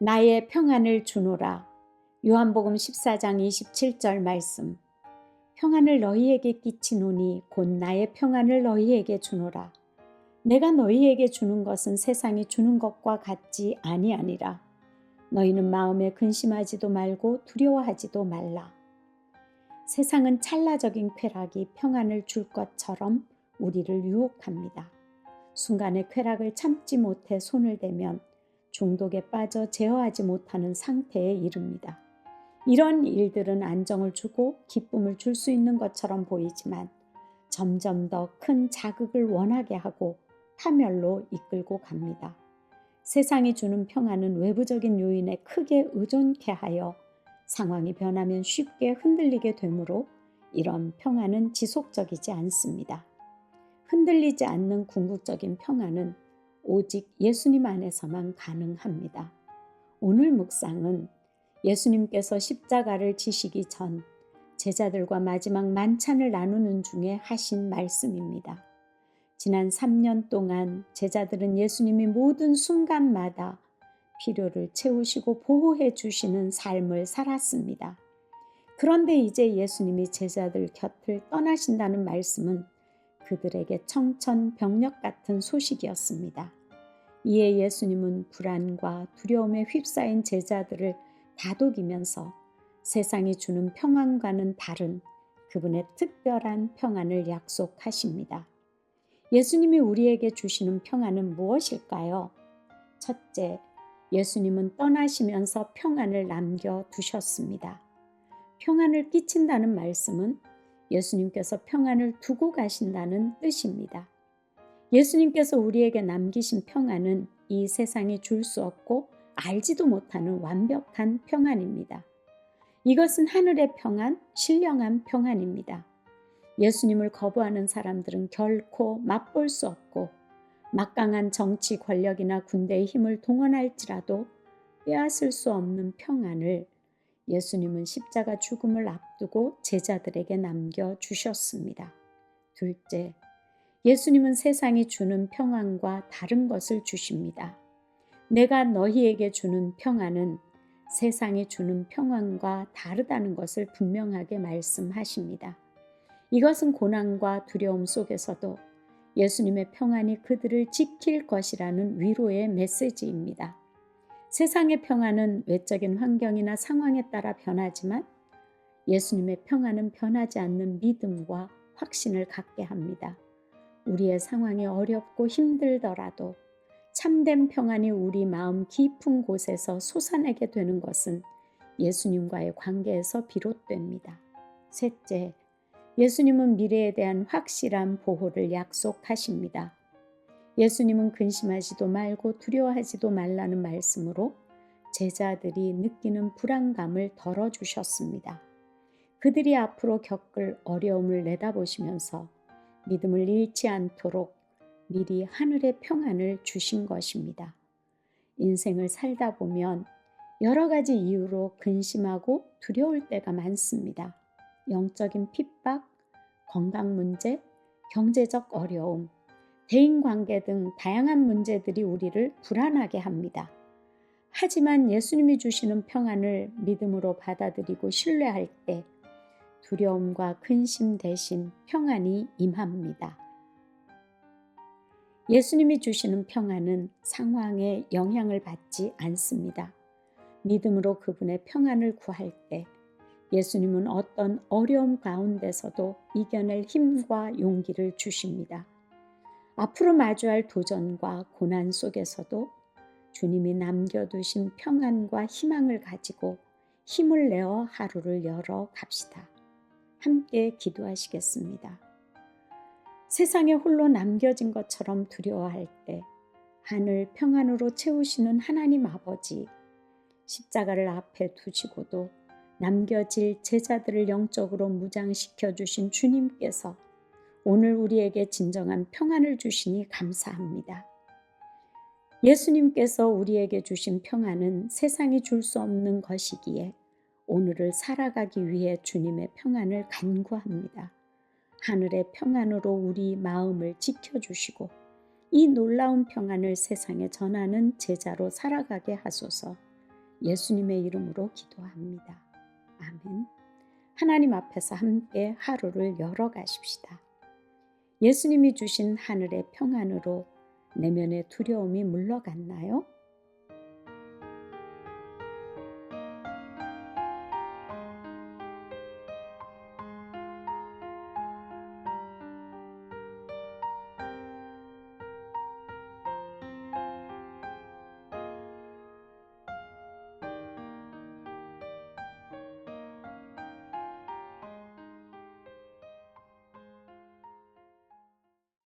나의 평안을 주노라. 요한복음 14장 27절 말씀. 평안을 너희에게 끼치노니 곧 나의 평안을 너희에게 주노라. 내가 너희에게 주는 것은 세상이 주는 것과 같지 아니하니라. 너희는 마음에 근심하지도 말고 두려워하지도 말라. 세상은 찰나적인 쾌락이 평안을 줄 것처럼 우리를 유혹합니다. 순간의 쾌락을 참지 못해 손을 대면 중독에 빠져 제어하지 못하는 상태에 이릅니다. 이런 일들은 안정을 주고 기쁨을 줄 수 있는 것처럼 보이지만 점점 더 큰 자극을 원하게 하고 파멸로 이끌고 갑니다. 세상이 주는 평안은 외부적인 요인에 크게 의존케 하여 상황이 변하면 쉽게 흔들리게 되므로 이런 평안은 지속적이지 않습니다. 흔들리지 않는 궁극적인 평안은 오직 예수님 안에서만 가능합니다. 오늘 묵상은 예수님께서 십자가를 지시기 전 제자들과 마지막 만찬을 나누는 중에 하신 말씀입니다. 지난 3년 동안 제자들은 예수님이 모든 순간마다 필요를 채우시고 보호해 주시는 삶을 살았습니다. 그런데 이제 예수님이 제자들 곁을 떠나신다는 말씀은 그들에게 청천벽력 같은 소식이었습니다. 이에 예수님은 불안과 두려움에 휩싸인 제자들을 다독이면서 세상이 주는 평안과는 다른 그분의 특별한 평안을 약속하십니다. 예수님이 우리에게 주시는 평안은 무엇일까요? 첫째, 예수님은 떠나시면서 평안을 남겨 두셨습니다. 평안을 끼친다는 말씀은 예수님께서 평안을 두고 가신다는 뜻입니다. 예수님께서 우리에게 남기신 평안은 이 세상이 줄 수 없고 알지도 못하는 완벽한 평안입니다. 이것은 하늘의 평안, 신령한 평안입니다. 예수님을 거부하는 사람들은 결코 맛볼 수 없고 막강한 정치 권력이나 군대의 힘을 동원할지라도 빼앗을 수 없는 평안을 예수님은 십자가 죽음을 앞두고 제자들에게 남겨 주셨습니다. 둘째, 예수님은 세상이 주는 평안과 다른 것을 주십니다. 내가 너희에게 주는 평안은 세상이 주는 평안과 다르다는 것을 분명하게 말씀하십니다. 이것은 고난과 두려움 속에서도 예수님의 평안이 그들을 지킬 것이라는 위로의 메시지입니다. 세상의 평안은 외적인 환경이나 상황에 따라 변하지만 예수님의 평안은 변하지 않는 믿음과 확신을 갖게 합니다. 우리의 상황이 어렵고 힘들더라도 참된 평안이 우리 마음 깊은 곳에서 솟아내게 되는 것은 예수님과의 관계에서 비롯됩니다. 셋째, 예수님은 미래에 대한 확실한 보호를 약속하십니다. 예수님은 근심하지도 말고 두려워하지도 말라는 말씀으로 제자들이 느끼는 불안감을 덜어주셨습니다. 그들이 앞으로 겪을 어려움을 내다보시면서 믿음을 잃지 않도록 미리 하늘의 평안을 주신 것입니다. 인생을 살다 보면 여러 가지 이유로 근심하고 두려울 때가 많습니다. 영적인 핍박, 건강 문제, 경제적 어려움, 대인 관계 등 다양한 문제들이 우리를 불안하게 합니다. 하지만 예수님이 주시는 평안을 믿음으로 받아들이고 신뢰할 때 두려움과 근심 대신 평안이 임합니다. 예수님이 주시는 평안은 상황에 영향을 받지 않습니다. 믿음으로 그분의 평안을 구할 때 예수님은 어떤 어려움 가운데서도 이겨낼 힘과 용기를 주십니다. 앞으로 마주할 도전과 고난 속에서도 주님이 남겨두신 평안과 희망을 가지고 힘을 내어 하루를 열어 갑시다. 함께 기도하시겠습니다. 세상에 홀로 남겨진 것처럼 두려워할 때 하늘 평안으로 채우시는 하나님 아버지, 십자가를 앞에 두시고도 남겨질 제자들을 영적으로 무장시켜 주신 주님께서 오늘 우리에게 진정한 평안을 주시니 감사합니다. 예수님께서 우리에게 주신 평안은 세상이 줄 수 없는 것이기에 오늘을 살아가기 위해 주님의 평안을 간구합니다. 하늘의 평안으로 우리 마음을 지켜주시고 이 놀라운 평안을 세상에 전하는 제자로 살아가게 하소서 예수님의 이름으로 기도합니다. 아멘. 하나님 앞에서 함께 하루를 열어가십시다. 예수님이 주신 하늘의 평안으로 내면의 두려움이 물러갔나요?